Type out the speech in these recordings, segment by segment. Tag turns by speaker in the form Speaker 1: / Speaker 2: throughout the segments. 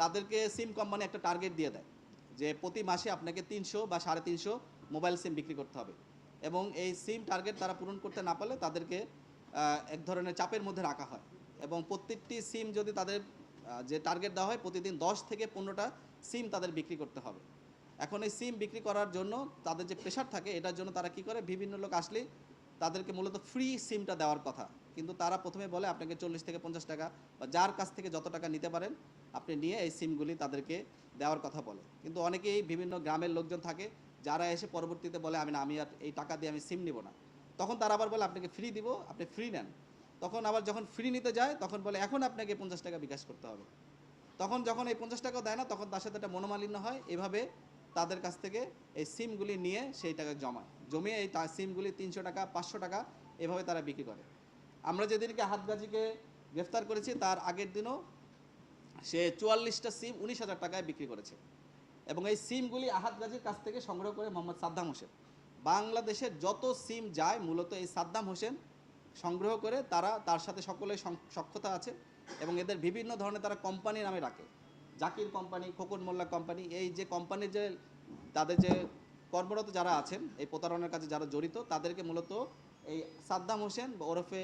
Speaker 1: তাদেরকে সিম কোম্পানি একটা টার্গেট দিয়ে দেয় যে প্রতি মাসে আপনাকে তিনশো বা সাড়ে তিনশো মোবাইল সিম বিক্রি করতে হবে। এবং এই সিম টার্গেট তারা পূরণ করতে না পারলে তাদেরকে এক ধরনের চাপের মধ্যে রাখা হয়। এবং প্রত্যেকটি সিম যদি তাদের যে টার্গেট দেওয়া হয় প্রতিদিন দশ থেকে পনেরোটা সিম তাদের বিক্রি করতে হবে। এখন এই সিম বিক্রি করার জন্য তাদের যে প্রেশার থাকে এটার জন্য তারা কি করে? বিভিন্ন লোক আসলে তাদেরকে মূলত ফ্রি সিমটা দেওয়ার কথা। কিন্তু তারা প্রথমে বলে, আপনাকে চল্লিশ থেকে পঞ্চাশ টাকা বা যার কাছ থেকে যত টাকা নিতে পারেন, আপনি নিয়ে এই সিমগুলি তাদেরকে দেওয়ার কথা বলে। কিন্তু অনেকেই বিভিন্ন গ্রামের লোকজন থাকে, যারা এসে পরবর্তীতে বলে, আমি না, আমি আর এই টাকা দিয়ে আমি সিম নিব না। তখন তারা আবার বলে, আপনাকে ফ্রি দিব, আপনি ফ্রি নেন। তখন আবার যখন ফ্রি নিতে যায়, তখন বলে, এখন আপনাকে পঞ্চাশ টাকা বিকাশ করতে হবে। তখন যখন এই পঞ্চাশ টাকাও দেয় না, তখন তার সাথে একটা মনোমালিন্য হয়। এভাবে তাদের কাছ থেকে এই সিমগুলি নিয়ে সেই টাকা জমায়। জমিয়ে এই সিমগুলি তিনশো টাকা, পাঁচশো টাকা এভাবে তারা বিক্রি করে। আমরা যেদিনকে হাতগাজিকে গ্রেফতার করেছি, তার আগের দিনও সে চুয়াল্লিশটা সিম উনিশ হাজার টাকায় বিক্রি করেছে। এবং এই সিমগুলি আহাত গাজীর কাছ থেকে সংগ্রহ করে মোহাম্মদ সাদ্দাম হোসেন। বাংলাদেশের যত সিম যায়, মূলত এই সাদ্দাম হোসেন সংগ্রহ করে তারা, তার সাথে সকলের সং- সক্ষতা আছে এবং এদের বিভিন্ন ধরনের তারা কোম্পানি নামে রাখে জাকির কোম্পানি, খোকন মোল্লা কোম্পানি, এই যে কোম্পানির যে তাদের যে কর্মরত যারা আছেন, এই প্রতারণার কাজে যারা জড়িত, তাদেরকে মূলত এই সাদ্দাম হোসেন বা ওরফে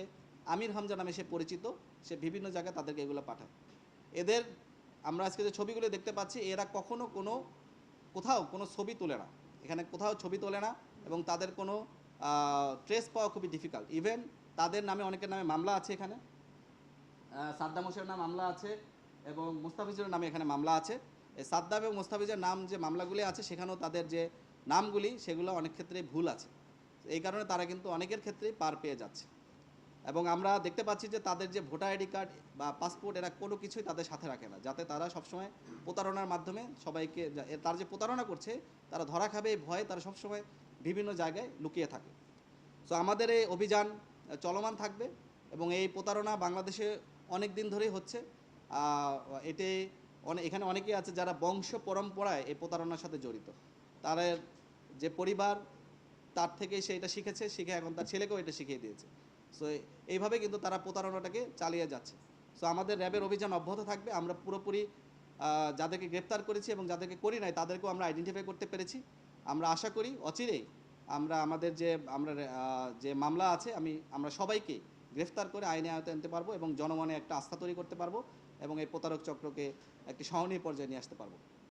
Speaker 1: আমির হামজা নামে সে পরিচিত, সে বিভিন্ন জায়গায় তাদেরকে এগুলো পাঠায়। এদের আমরা আজকে যে ছবিগুলো দেখতে পাচ্ছি, এরা কখনো কোনো, কোথাও কোনো ছবি তোলে না। এখানে কোথাও ছবি তোলে না এবং তাদের কোনো ট্রেস পাওয়া খুবই ডিফিকাল্ট ইভেন তাদের নামে অনেকের নামে মামলা আছে এখানে। সাদ্দাম হোসেনের নামে মামলা আছে এবং মুস্তাফিজুরের নামে এখানে মামলা আছে। এই সাদ্দাম এবং মোস্তাফিজের নাম যে মামলাগুলি আছে, সেখানেও তাদের যে নামগুলি, সেগুলো অনেক ক্ষেত্রে ভুল আছে। এই কারণে তারা কিন্তু অনেকের ক্ষেত্রেই পার পেয়ে যাচ্ছে। এবং আমরা দেখতে পাচ্ছি যে তাদের যে ভোটার আইডি কার্ড বা পাসপোর্ট, এরা কোনো কিছুই তাদের সাথে রাখে না। যাতে তারা সবসময় প্রতারণার মাধ্যমে সবাইকে তার যে প্রতারণা করছে, তারা ধরা খাবে, এই ভয়ে তারা সবসময় বিভিন্ন জায়গায় লুকিয়ে থাকে। সো আমাদের এই অভিযান চলমান থাকবে এবং এই প্রতারণা বাংলাদেশে অনেক দিন ধরেই হচ্ছে। এতে অনেক এখানে অনেকেই আছে যারা বংশ পরম্পরায় এই প্রতারণার সাথে জড়িত। তাদের যে পরিবার, তার থেকে সে এটা শিখেছে, শিখে এখন তার ছেলেকেও এটা শিখিয়ে দিয়েছে। সো এইভাবে কিন্তু তারা প্রতারণাটাকে চালিয়ে যাচ্ছে। সো আমাদের র্যাবের অভিযান অব্যাহত থাকবে। আমরা পুরোপুরি যাদেরকে গ্রেপ্তার করেছি এবং যাদেরকে করি নাই, তাদেরকেও আমরা আইডেন্টিফাই করতে পেরেছি। আমরা আশা করি, অচিরেই আমরা আমাদের যে, আমরা যে মামলা আছে, আমি, আমরা সবাইকে গ্রেফতার করে আইনে আয়তায় আনতে পারব এবং জনমনে একটা আস্থা তৈরি করতে পারব এবং এই প্রতারক চক্রকে একটি সহনীয় পর্যায়ে নিয়ে আসতে পারব।